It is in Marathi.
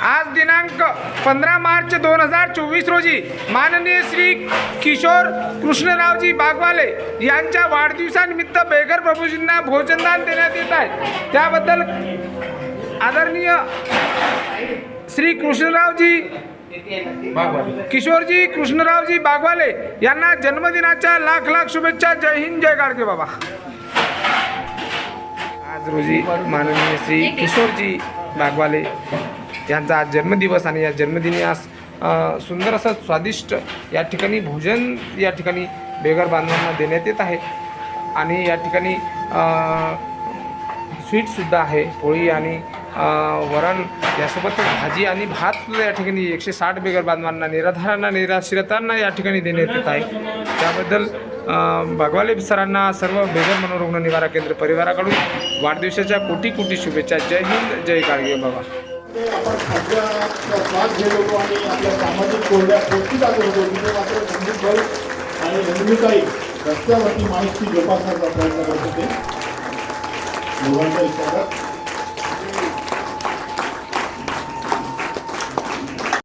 आज दिनांक पंधरा मार्च दोन हजार चोवीस रोजी माननीय श्री किशोर कृष्णरावजी बागवाले यांच्या वाढदिवसानिमित्त बेघर प्रभूजींना भोजनदान देण्यात येत आहे. त्याबद्दल आदरणीय श्री कृष्णरावजी किशोरजी कृष्णरावजी बागवाले यांना जन्मदिनाच्या लाख लाख शुभेच्छा. जय हिंद जय गाडगे बाबा. आज रोजी माननीय श्री किशोरजी बागवाले यांचा आज जन्मदिवस आणि या जन्मदिनी आज सुंदर असं स्वादिष्ट या ठिकाणी भोजन या ठिकाणी बेघर बांधवांना देण्यात येत आहे. आणि या ठिकाणी स्वीटसुद्धा आहे पोळी आणि वरण यासोबतच भाजी आणि भातसुद्धा या ठिकाणी एकशे साठ बेगर बांधवांना निराधारांना निराश्रितांना या ठिकाणी देण्यात येत आहे. त्याबद्दल भगवाले बागवाले सरांना सर्व बेगर मनोरुग्ण निवारा केंद्र परिवाराकडून वाढदिवसाच्या कोटी कोटी शुभेच्छा. जय हिंद जय गाडगे बाबा. ते आपण खाद्याचा स्वाद घेत होतो आणि आपल्या सामाजिक कोरड्या गोष्टी दाखवत. होतो तिथे मात्र संदीप भाऊ आणि रंजनीताई रस्त्यावरती माहिती जोपासण्याचा प्रयत्न करत होते दोघांच्या विचारात